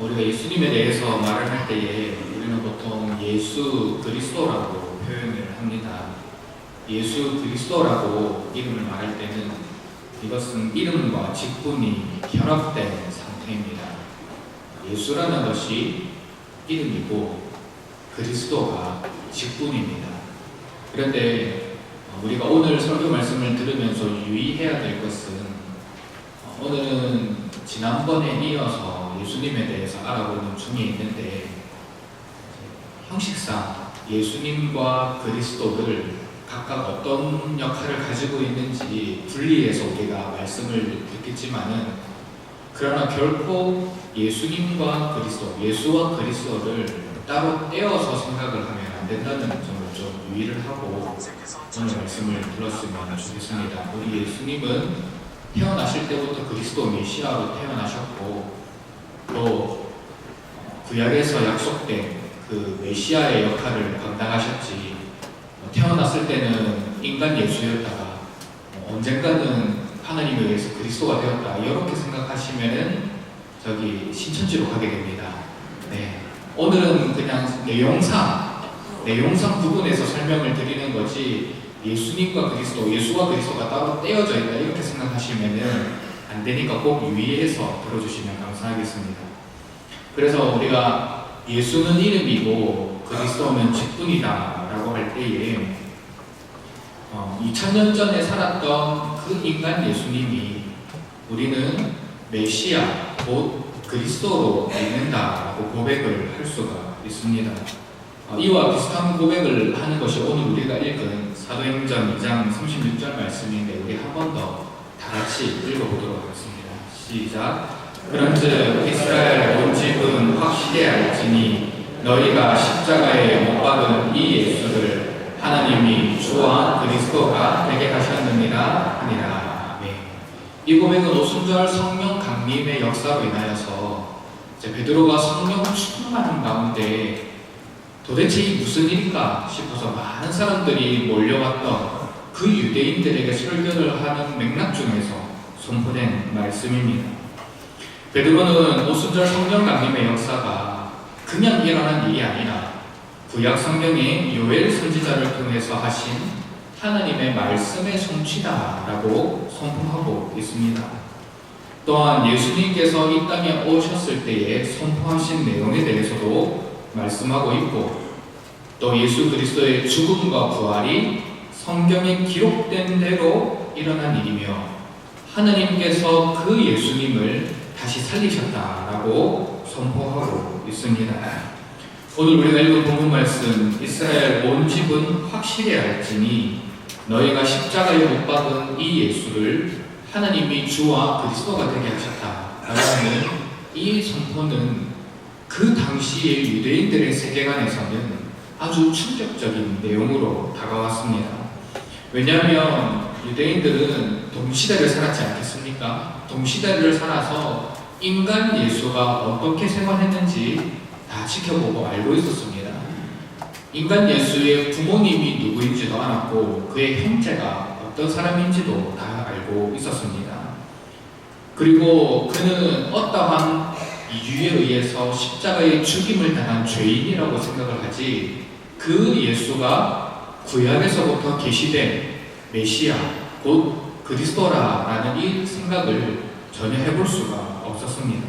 우리가 예수님에 대해서 말을 할 때에 우리는 보통 예수 그리스도라고 표현을 합니다. 예수 그리스도라고 이름을 말할 때는 이것은 이름과 직분이 결합된 상태입니다. 예수라는 것이 이름이고 그리스도가 직분입니다. 그런데 우리가 오늘 설교 말씀을 들으면서 유의해야 될 것은 어, 오늘은 지난번에 이어서 예수님에 대해서 알아보는 중에 있는데 형식상 예수님과 그리스도를 각각 어떤 역할을 가지고 있는지 분리해서 우리가 말씀을 듣겠지만은 그러나 결코 예수님과 그리스도, 예수와 그리스도를 따로 떼어서 생각을 하면 안 된다는 점을 좀 유의를 하고 오늘 말씀을 들었으면 좋겠습니다. 우리 예수님은 태어나실 때부터 그리스도 메시아로 태어나셨고 또 구약에서 약속된 그 메시아의 역할을 감당하셨지 태어났을 때는 인간 예수였다가 언젠가는 하나님에 의해서 그리스도가 되었다 이렇게 생각하시면은 저기 신천지로 가게 됩니다. 네. 오늘은 그냥 내용상 내용상 부분에서 설명을 드리는 거지 예수님과 그리스도, 예수와 그리스도가 따로 떼어져 있다 이렇게 생각하시면은 안 되니까 꼭 유의해서 들어주시면 감사하겠습니다. 그래서 우리가 예수는 이름이고 그리스도는 직분이다 라고 할 때에 어, 2000년 전에 살았던 그 인간 예수님이 우리는 메시아 곧 그리스도로 믿는다라고 고백을 할 수가 있습니다. 어, 이와 비슷한 고백을 하는 것이 오늘 우리가 읽은 사도행전 2장 36절 말씀인데 우리 한 번 더 다 같이 읽어보도록 하겠습니다. 시작. 그런즉 이스라엘 온 집은 확실히 알지니 너희가 십자가에 못 박은 이 예수를 하나님이 주와 그리스도가 되게 하셨느니라 하니라. 네. 이 고백은 오순절 성령 강림의 역사로 인하여서 이제 베드로가 성령 충만한 가운데 도대체 이 무슨 일인가 싶어서 많은 사람들이 몰려왔던 그 유대인들에게 설교를 하는 맥락 중에서 선포된 말씀입니다. 베드로는 오순절 성령 강림의 역사가 그냥 일어난 일이 아니라 구약 성경의 요엘 선지자를 통해서 하신 하나님의 말씀의 성취다라고 선포하고 있습니다. 또한 예수님께서 이 땅에 오셨을 때에 선포하신 내용에 대해서도 말씀하고 있고 또 예수 그리스도의 죽음과 부활이 성경에 기록된 대로 일어난 일이며 하나님께서 그 예수님을 다시 살리셨다라고 선포하고 있습니다. 오늘 우리가 읽은 본문 말씀 이스라엘 온 집은 확실히 알지니 너희가 십자가에 못 박은 이 예수를 하나님이 주와 그리스도가 되게 하셨다라는 이 선포는 그 당시의 유대인들의 세계관에서는 아주 충격적인 내용으로 다가왔습니다. 왜냐하면 유대인들은 동시대를 살았지 않겠습니까? 동시대를 살아서 인간 예수가 어떻게 생활했는지 다 지켜보고 알고 있었습니다. 인간 예수의 부모님이 누구인지도 알았고 그의 형제가 어떤 사람인지도 다 알고 있었습니다. 그리고 그는 어떠한 이유에 의해서 십자가의 죽임을 당한 죄인이라고 생각을 하지 그 예수가 구약에서부터 계시된 메시아 곧 그리스도라라는 이 생각을 전혀 해볼 수가 없었습니다.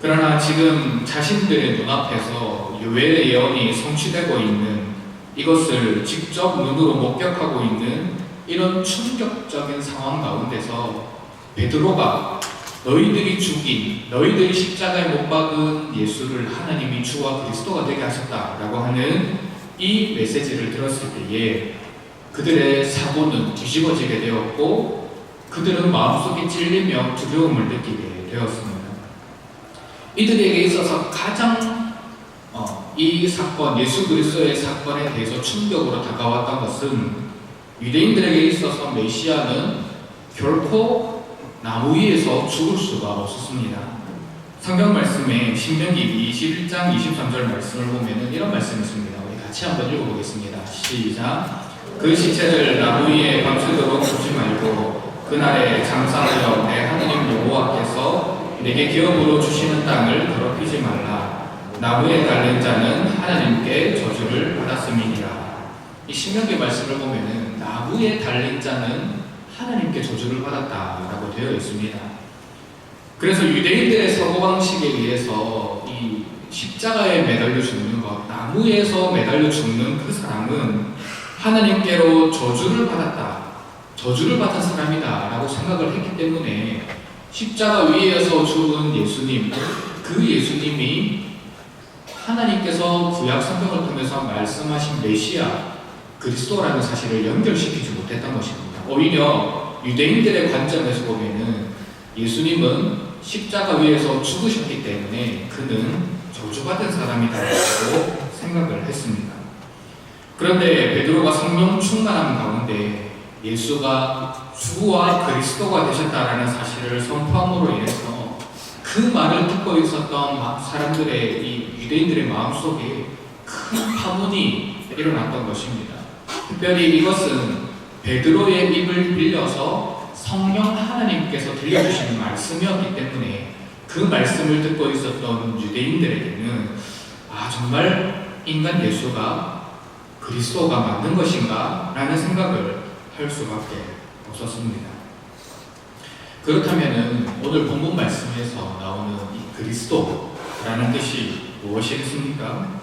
그러나 지금 자신들의 눈앞에서 요엘의 예언이 성취되고 있는 이것을 직접 눈으로 목격하고 있는 이런 충격적인 상황 가운데서 베드로가 너희들이 죽인 너희들이 십자가에 못 박은 예수를 하나님이 주와 그리스도가 되게 하셨다라고 하는 이 메시지를 들었을 때에 그들의 사고는 뒤집어지게 되었고 그들은 마음속에 찔리며 두려움을 느끼게 되었습니다. 이들에게 있어서 가장 어, 이 사건 예수 그리스도의 사건에 대해서 충격으로 다가왔던 것은 유대인들에게 있어서 메시아는 결코 나무 위에서 죽을 수가 없었습니다. 성경 말씀에 신명기 21장 23절 말씀을 보면은 이런 말씀이 있습니다. 한번 읽어보겠습니다. 시작. 그 시체를 나무 위에 밤새도록 두지 말고 그날에 장사하여 내 하나님 여호와께서 내게 기업으로 주시는 땅을 더럽히지 말라. 나무에 달린 자는 하나님께 저주를 받았음이니라. 이 신명기 말씀을 보면은 나무에 달린 자는 하나님께 저주를 받았다라고 되어 있습니다. 그래서 유대인들의 사고방식에 의해서 이 십자가에 매달려 죽는 것, 나무에서 매달려 죽는 그 사람은 하나님께로 저주를 받았다. 저주를 받은 사람이다. 라고 생각을 했기 때문에 십자가 위에서 죽은 예수님, 그 예수님이 하나님께서 구약 성경을 통해서 말씀하신 메시아, 그리스도라는 사실을 연결시키지 못했던 것입니다. 오히려 유대인들의 관점에서 보면은 예수님은 십자가 위에서 죽으셨기 때문에 그는 저주받은 사람이다라고 생각을 했습니다. 그런데 베드로가 성령 충만함 가운데 예수가 주와 그리스도가 되셨다라는 사실을 선포함으로 인해서 그 말을 듣고 있었던 사람들의 이 유대인들의 마음속에 큰 파문이 일어났던 것입니다. 특별히 이것은 베드로의 입을 빌려서 성령 하나님께서 들려주시는 말씀이었기 때문에 그 말씀을 듣고 있었던 유대인들에게는 아 정말 인간 예수가 그리스도가 맞는 것인가? 라는 생각을 할 수밖에 없었습니다. 그렇다면 오늘 본문 말씀에서 나오는 이 그리스도라는 뜻이 무엇이겠습니까?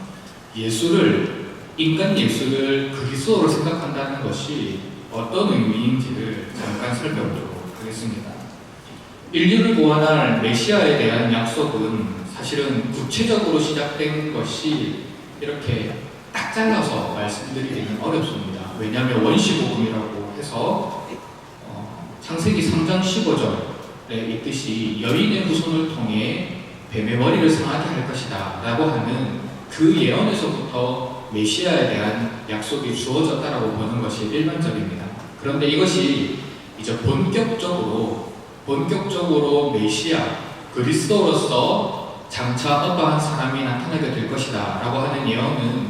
예수를 인간 예수를 그리스도로 생각한다는 것이 어떤 의미인지를 잠깐 살펴보도록 하겠습니다. 인류를 구원할 메시아에 대한 약속은 사실은 구체적으로 시작된 것이 이렇게 딱 잘라서 말씀드리기는 어렵습니다. 왜냐하면 원시복음이라고 해서 어, 창세기 3장 15절에 있듯이 여인의 후손을 통해 뱀의 머리를 상하게 할 것이다 라고 하는 그 예언에서부터 메시아에 대한 약속이 주어졌다라고 보는 것이 일반적입니다. 그런데 이것이 이제 본격적으로 본격적으로 메시아 그리스도로서 장차 어떠한 사람이 나타나게 될 것이다 라고 하는 예언은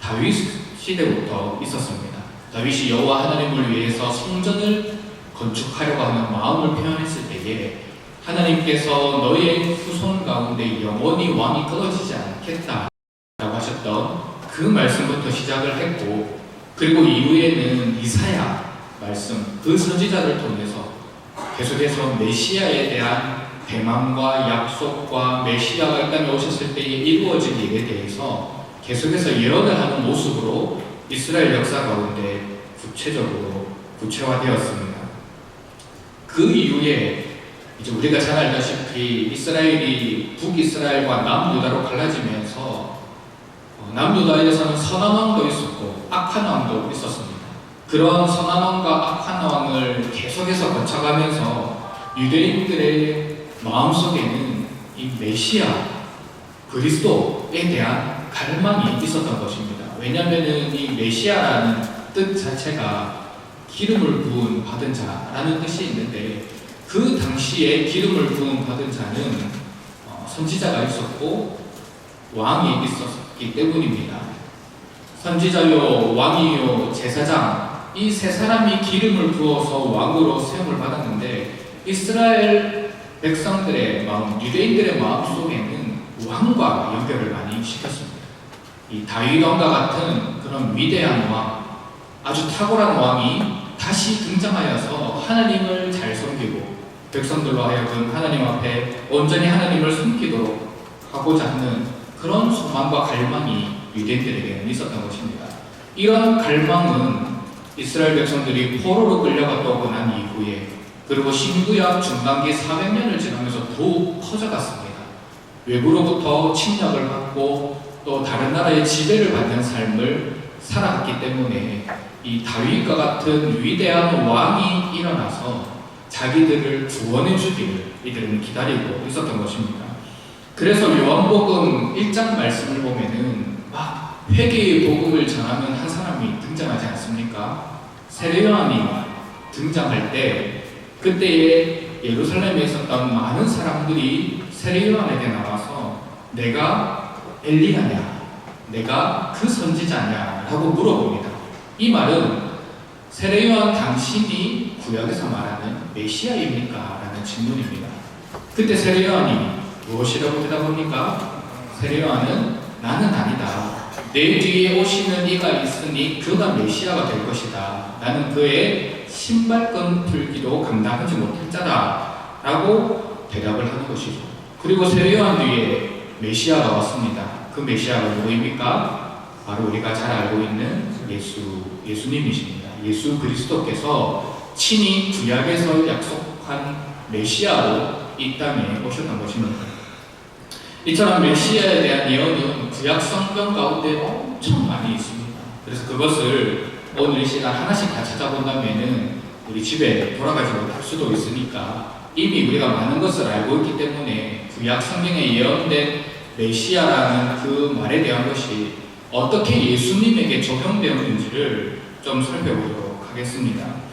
다윗 시대부터 있었습니다. 다윗이 여호와 하나님을 위해서 성전을 건축하려고 하는 마음을 표현했을 때에 하나님께서 너의 후손 가운데 영원히 왕이 끊어지지 않겠다 라고 하셨던 그 말씀부터 시작을 했고 그리고 이후에는 이사야 말씀 그 선지자를 통해서 계속해서 메시아에 대한 대망과 약속과 메시아가 이 땅에 오셨을 때에 이루어질 일에 대해서 계속해서 예언을 하는 모습으로 이스라엘 역사 가운데 구체적으로 구체화되었습니다. 그 이후에 이제 우리가 잘 알다시피 이스라엘이 북이스라엘과 남유다로 갈라지면서 어, 남유다에서는 선한 왕도 있었고 악한 왕도 있었습니다. 그런 선한 왕과 악한 왕을 계속해서 거쳐가면서 유대인들의 마음속에는 이 메시아 그리스도에 대한 갈망이 있었던 것입니다. 왜냐하면 이 메시아라는 뜻 자체가 기름을 부은 받은 자라는 뜻이 있는데 그 당시에 기름을 부은 받은 자는 어, 선지자가 있었고 왕이 있었기 때문입니다. 선지자요, 왕이요, 제사장 이 세 사람이 기름을 부어서 왕으로 세움을 받았는데 이스라엘 백성들의 마음, 유대인들의 마음 속에는 왕과 연결을 많이 시켰습니다. 이 다윗 왕과 같은 그런 위대한 왕, 아주 탁월한 왕이 다시 등장하여서 하나님을 잘 섬기고 백성들로 하여금 하나님 앞에 온전히 하나님을 섬기도록 하고자 하는 그런 소망과 갈망이 유대인들에게는 있었던 것입니다. 이런 갈망은 이스라엘 백성들이 포로로 끌려갔다고 난 이후에 그리고 신구약 중반기 400년을 지나면서 더욱 커져갔습니다. 외부로부터 침략을 받고 또 다른 나라의 지배를 받는 삶을 살아갔기 때문에 이 다윗과 같은 위대한 왕이 일어나서 자기들을 구원해 주기를 이들은 기다리고 있었던 것입니다. 그래서 요한복음 1장 말씀을 보면은 막 회개의 복음을 전하는 한 사람이 등장하지 않습니 까? 세례요한이 등장할 때 그때에 예루살렘에 있었던 많은 사람들이 세례요한에게 나와서 내가 엘리야냐, 내가 그 선지자냐 라고 물어봅니다. 이 말은 세례요한 당신이 구약에서 말하는 메시아입니까? 라는 질문입니다. 그때 세례요한이 무엇이라고 대답합니까? 세례요한은 나는 아니다. 내 뒤에 오시는 이가 있으니 그가 메시아가 될 것이다. 나는 그의 신발끈 풀기도 감당하지 못할 자다. 라고 대답을 하는 것이죠. 그리고 세례요한 뒤에 메시아가 왔습니다. 그 메시아가 누구입니까? 바로 우리가 잘 알고 있는 예수, 예수님이십니다. 예수 그리스도께서 친히 구약에서 약속한 메시아로 이 땅에 오셨던 것입니다. 이처럼 메시아에 대한 예언은 구약 성경 가운데 엄청 많이 있습니다. 그래서 그것을 오늘 이 시간 하나씩 다 찾아본다면은 우리 집에 돌아가지 못할 수도 있으니까 이미 우리가 많은 것을 알고 있기 때문에 구약 성경에 예언된 메시아라는 그 말에 대한 것이 어떻게 예수님에게 적용되었는지를 좀 살펴보도록 하겠습니다.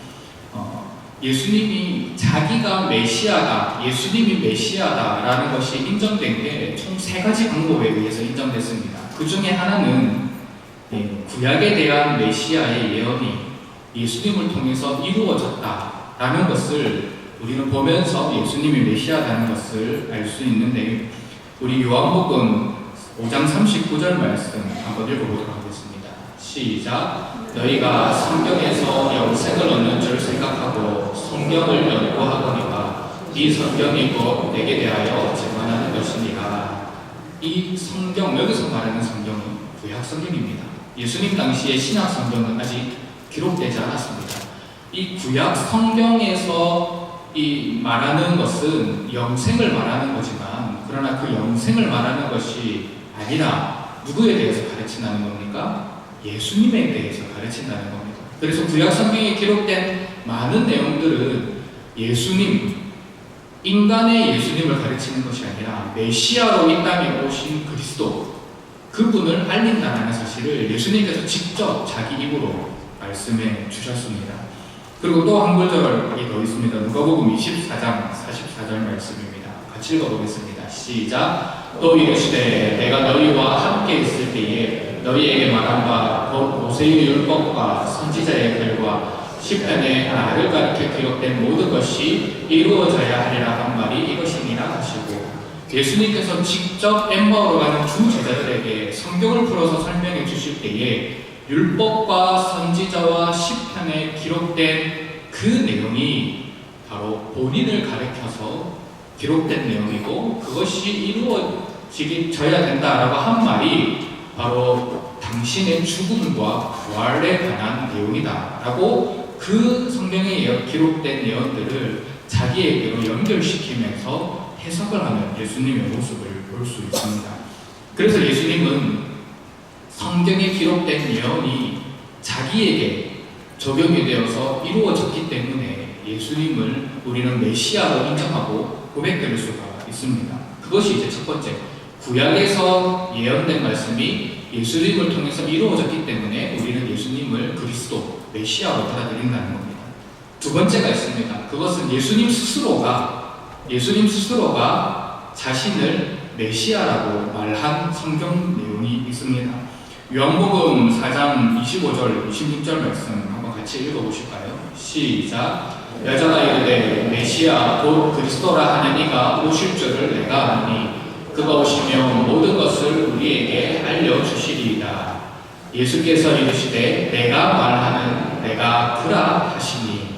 어, 예수님이 자기가 메시아다, 예수님이 메시아다라는 것이 인정된 게 총 세 가지 방법에 의해서 인정됐습니다. 그 중에 하나는 예, 구약에 대한 메시아의 예언이 예수님을 통해서 이루어졌다라는 것을 우리는 보면서 예수님이 메시아라는 것을 알 수 있는데 우리 요한복음 5장 39절 말씀 한번 읽어보도록 하겠습니다. 시작. 너희가 성경에서 영생을 얻는 줄 생각하고 성경을 연구하거니와 이 성경이 곧 내게 대하여 증언하는 것이니라. 이 성경 여기서 말하는 성경은 구약 성경입니다. 예수님 당시의 신약 성경은 아직 기록되지 않았습니다. 이 구약 성경에서 이 말하는 것은 영생을 말하는 거지만 그러나 그 영생을 말하는 것이 아니라 누구에 대해서 가르친다는 겁니까? 예수님에 대해서 가르친다는 겁니다. 그래서 구약 성경에 기록된 많은 내용들은 예수님, 인간의 예수님을 가르치는 것이 아니라 메시아로 이 땅에 오신 그리스도, 그분을 알린다는 사실을 예수님께서 직접 자기 입으로 말씀해 주셨습니다. 그리고 또 한 구절이 더 있습니다. 누가복음 24장 44절 말씀입니다. 같이 읽어보겠습니다. 시작. 또 이르시되 내가 너희와 함께 있을 때에 너희에게 말한 바 곧 모세의 율법과 선지자의 글과 시편에 나를 가르쳐 기록된 모든 것이 이루어져야 하리라 한 말이 이것이니라 하시고 예수님께서 직접 엠마오로 가는 주 제자들에게 성경을 풀어서 설명해 주실 때에 율법과 선지자와 시편에 기록된 그 내용이 바로 본인을 가리켜서 기록된 내용이고 그것이 이루어지게 져야 된다라고 한 말이 바로 당신의 죽음과 부활에 관한 내용이다 라고 그 성경에 기록된 내용들을 자기에게로 연결시키면서 해석을 하는 예수님의 모습을 볼 수 있습니다. 그래서 예수님은 성경에 기록된 예언이 자기에게 적용이 되어서 이루어졌기 때문에 예수님을 우리는 메시아로 인정하고 고백드릴 수가 있습니다. 그것이 이제 첫 번째. 구약에서 예언된 말씀이 예수님을 통해서 이루어졌기 때문에 우리는 예수님을 그리스도, 메시아로 받아들인다는 겁니다. 두 번째가 있습니다. 그것은 예수님 스스로가, 예수님 스스로가 자신을 메시아라고 말한 성경 내용이 있습니다. 요한복음 4장 25절, 26절 말씀 한번 같이 읽어보실까요? 시작. 여자가 이르되 메시아 곧 그리스도라 하는 이가 오실 줄을 내가 아니 그가 오시면 모든 것을 우리에게 알려주시리이다. 예수께서 이르시되 내가 말하는 내가 그라 하시니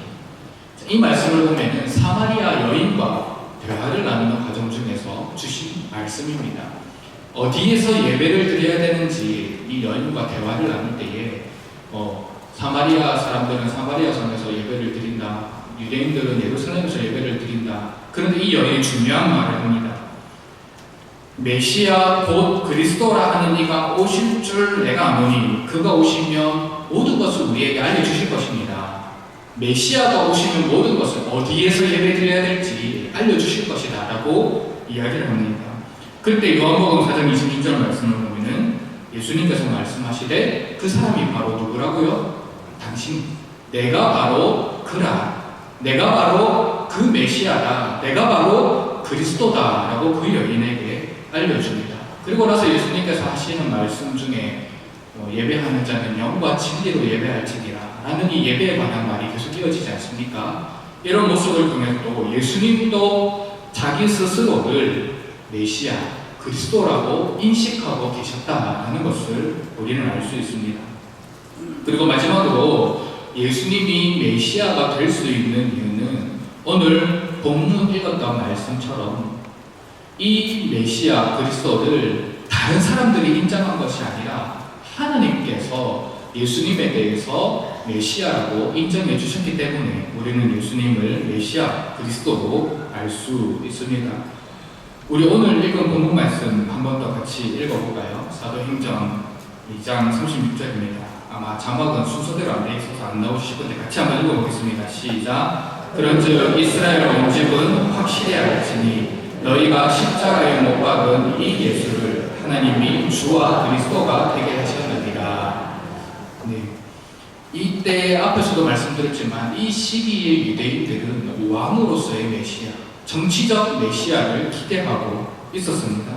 이 말씀을 보면은 사마리아 여인과 대화를 나누는 과정 중에서 주신 말씀입니다. 어디에서 예배를 드려야 되는지 이 여인과 대화를 나눌 때에 어, 사마리아 사람들은 사마리아 성에서 예배를 드린다. 유대인들은 예루살렘에서 예배를 드린다. 그런데 이 여인이 중요한 말을 합니다. 메시아 곧 그리스도라 하는 이가 오실 줄 내가 아노니 그가 오시면 모든 것을 우리에게 알려주실 것입니다. 메시아가 오시면 모든 것을 어디에서 예배드려야 될지 알려주실 것이다 라고 이야기를 합니다. 그때 요한복음 4장 26절 말씀을 보면은 예수님께서 말씀하시되 그 사람이 바로 누구라고요? 당신 내가 바로 그라 내가 바로 그 메시아다 내가 바로 그리스도다 라고 그 여인에게 알려줍니다. 그리고 나서 예수님께서 하시는 말씀 중에 어, 예배하는 자는 영과 진리로 예배할지니라 라는 이 예배에 관한 말이 계속 이어지지 않습니까? 이런 모습을 통해서 또 예수님도 자기 스스로를 메시아, 그리스도라고 인식하고 계셨다는 것을 우리는 알 수 있습니다. 그리고 마지막으로 예수님이 메시아가 될 수 있는 이유는 오늘 본문 읽었던 말씀처럼 이 메시아 그리스도를 다른 사람들이 인정한 것이 아니라 하나님께서 예수님에 대해서 메시아라고 인정해 주셨기 때문에 우리는 예수님을 메시아 그리스도로 알 수 있습니다. 우리 오늘 읽은 본문 말씀 한 번 더 같이 읽어볼까요? 사도행전 2장 36절입니다. 아마 자막은 순서대로 안 돼 있어서 안 나오실 건데 같이 한번 읽어보겠습니다. 시작. 그런즉 이스라엘 온 집은 확실히 알지니 너희가 십자가에 못 박은 이 예수를 하나님이 주와 그리스도가 되게 하셨느니라. 네. 이때 앞에서도 말씀드렸지만 이 시기의 유대인들은 왕으로서의 메시아, 정치적 메시아를 기대하고 있었습니다.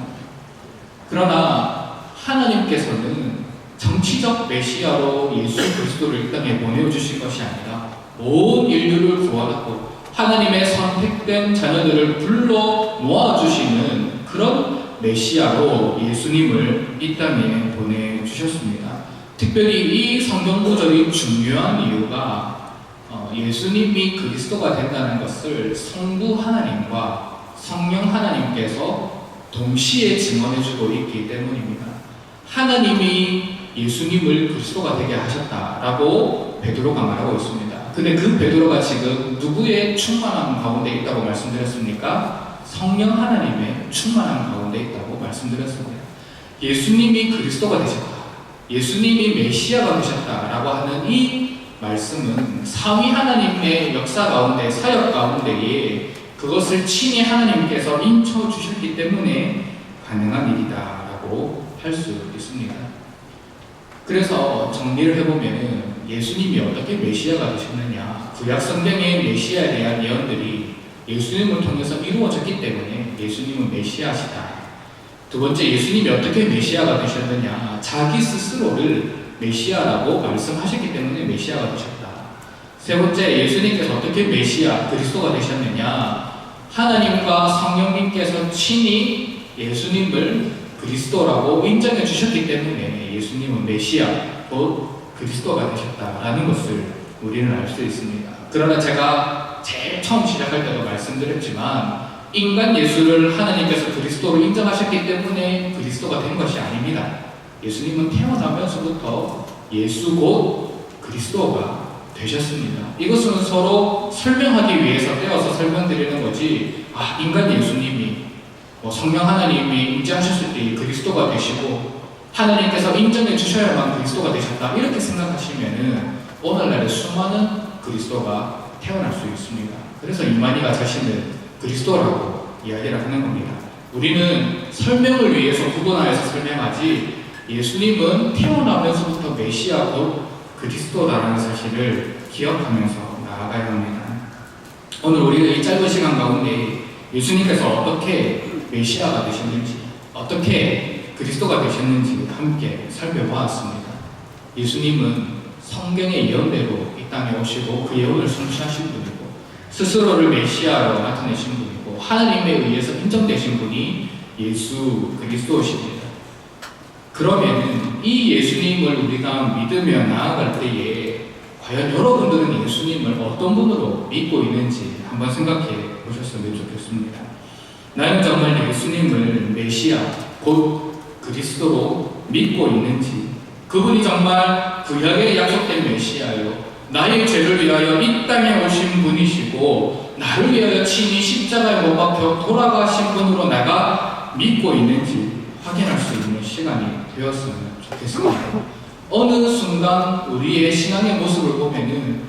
그러나 하나님께서는 정치적 메시아로 예수 그리스도를 이 땅에 보내주신 것이 아니라 온 인류를 구원하고 하나님의 선택된 자녀들을 불러 모아주시는 그런 메시아로 예수님을 이 땅에 보내주셨습니다. 특별히 이 성경 구절이 중요한 이유가 어, 예수님이 그리스도가 된다는 것을 성부 하나님과 성령 하나님께서 동시에 증언해주고 있기 때문입니다. 하나님이 예수님을 그리스도가 되게 하셨다라고 베드로가 말하고 있습니다. 근데 그 베드로가 지금 누구의 충만함 가운데 있다고 말씀드렸습니까? 성령 하나님의 충만함 가운데 있다고 말씀드렸습니다. 예수님이 그리스도가 되셨다. 예수님이 메시아가 되셨다라고 하는 이 말씀은 삼위 하나님의 역사 가운데 사역 가운데에 그것을 친히 하나님께서 인쳐 주셨기 때문에 가능한 일이다라고 할 수 있습니다. 그래서 정리를 해보면 예수님이 어떻게 메시아가 되셨느냐 구약 성경의 메시아에 대한 예언들이 예수님을 통해서 이루어졌기 때문에 예수님은 메시아시다. 두 번째 예수님이 어떻게 메시아가 되셨느냐 자기 스스로를 메시아라고 말씀하셨기 때문에 메시아가 되셨다. 세 번째 예수님께서 어떻게 메시아 그리스도가 되셨느냐 하나님과 성령님께서 친히 예수님을 그리스도라고 인정해 주셨기 때문에 예수님은 메시아 곧 그리스도가 되셨다라는 것을 우리는 알 수 있습니다. 그러나 제가 제일 처음 시작할 때도 말씀드렸지만 인간 예수를 하나님께서 그리스도로 인정하셨기 때문에 그리스도가 된 것이 아닙니다. 예수님은 태어나면서부터 예수 곧 그리스도가 되셨습니다. 이것은 서로 설명하기 위해서 떼어서 설명드리는 거지, 아, 인간 예수님이 뭐 성령 하나님이 인정하셨을 때 그리스도가 되시고 하나님께서 인정해 주셔야만 그리스도가 되셨다 이렇게 생각하시면은 오늘날에 수많은 그리스도가 태어날 수 있습니다. 그래서 이만희가 자신을 그리스도라고 이야기를 하는 겁니다. 우리는 설명을 위해서 구분하여서 설명하지 예수님은 태어나면서부터 메시아 곧 그리스도라는 사실을 기억하면서 나아가야 합니다. 오늘 우리가 이 짧은 시간 가운데 예수님께서 어떻게 메시아가 되셨는지, 어떻게 그리스도가 되셨는지 함께 살펴보았습니다. 예수님은 성경의 예언대로 이 땅에 오시고 그 예언을 성취하신 분이고, 스스로를 메시아로 나타내신 분이고, 하나님에 의해서 인정되신 분이 예수 그리스도십니다. 그러면 이 예수님을 우리가 믿으며 나아갈 때에 과연 여러분들은 예수님을 어떤 분으로 믿고 있는지 한번 생각해 보셨으면 좋겠습니다. 나는 정말 예수님을 메시아, 곧 그리스도로 믿고 있는지, 그분이 정말 구약에 약속된 메시아요. 나의 죄를 위하여 이 땅에 오신 분이시고, 나를 위하여 친히 십자가에 못 박혀 돌아가신 분으로 내가 믿고 있는지 확인할 수 있는 시간이 되었으면 좋겠습니다. 어느 순간 우리의 신앙의 모습을 보면은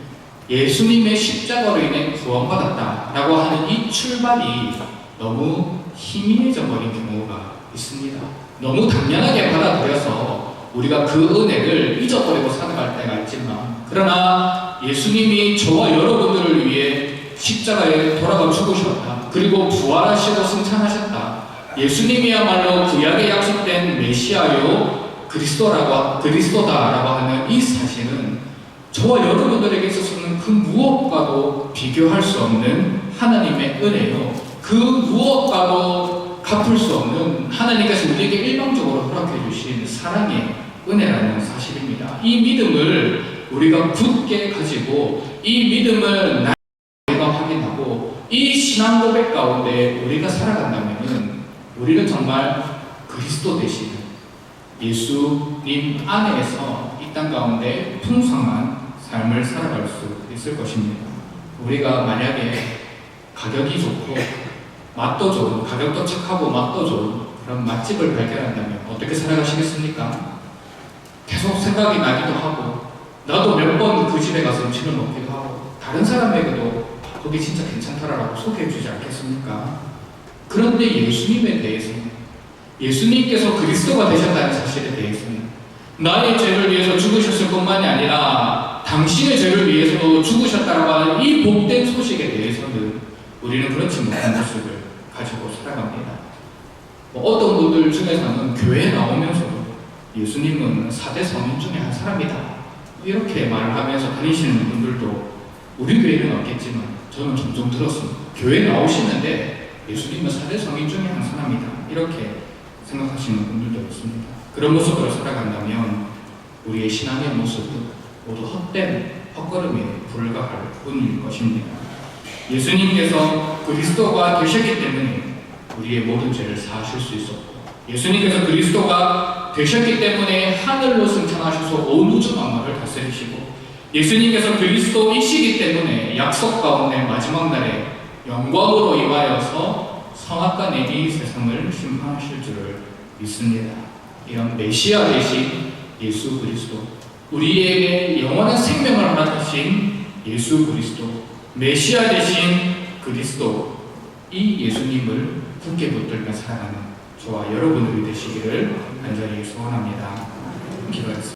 예수님의 십자가로 인해 구원받았다라고 하는 이 출발이 너무 희미해져 버린 경우가 있습니다. 너무 당연하게 받아들여서 우리가 그 은혜를 잊어버리고 살아갈 때가 있지만 그러나 예수님이 저와 여러분들을 위해 십자가에 돌아가 죽으셨다. 그리고 부활하시고 승천하셨다. 예수님이야말로 구약에 약속된 메시아요 그리스도라고 그리스도다라고 하는 이 사실은 저와 여러분들에게 있어서는 그 무엇과도 비교할 수 없는 하나님의 은혜요 그 무엇과도 갚을 수 없는 하나님께서 우리에게 일방적으로 허락해 주신 사랑의 은혜라는 사실입니다. 이 믿음을 우리가 굳게 가지고 이 믿음을 나- 우리가 확인하고 이 신앙 고백 가운데 우리가 살아간다면은 우리는 정말 그리스도 되신 예수님 안에서 이 땅 가운데 풍성한 삶을 살아갈 수 있을 것입니다. 우리가 만약에 가격이 좋고 맛도 좋은 가격도 착하고 맛도 좋은 그런 맛집을 발견한다면 어떻게 살아가시겠습니까? 계속 생각이 나기도 하고 나도 몇 번 그 집에 가서 음식을 먹기도 하고 다른 사람에게도 아, 거기 진짜 괜찮다라고 소개해 주지 않겠습니까? 그런데 예수님에 대해서는 예수님께서 그리스도가 되셨다는 사실에 대해서는 나의 죄를 위해서 죽으셨을 뿐만이 아니라 당신의 죄를 위해서도 죽으셨다라고 하는 이 복된 소식에 대해서는 우리는 그렇지 못한 모습을 가지고 살아갑니다. 뭐 어떤 분들 중에서는 교회에 나오면서도 예수님은 4대 성인 중에 한 사람이다. 이렇게 말을 하면서 다니시는 분들도 우리 교회는 없겠지만 저는 종종 들었습니다. 교회 나오시는데 예수님은 4대 성인 중에 한 사람이다. 이렇게 생각하시는 분들도 있습니다. 그런 모습으로 살아간다면 우리의 신앙의 모습은 모두 헛된 헛걸음에 불과할 뿐일 것입니다. 예수님께서 그리스도가 되셨기 때문에 우리의 모든 죄를 사하실 수 있었고 예수님께서 그리스도가 되셨기 때문에 하늘로 승천하셔서 온 우주 만물을 다스리시고 예수님께서 그리스도이시기 때문에 약속 가운데 마지막 날에 영광으로 임하여서 성악과 내기 세상을 심판하실 줄을 믿습니다. 이런 메시아 되신 예수 그리스도 우리에게 영원한 생명을 허락하신 예수 그리스도 메시아 대신 그리스도 이 예수님을 굳게 붙들며 살아가는 저와 여러분들이 되시기를 간절히 소원합니다. 기도하겠습니다.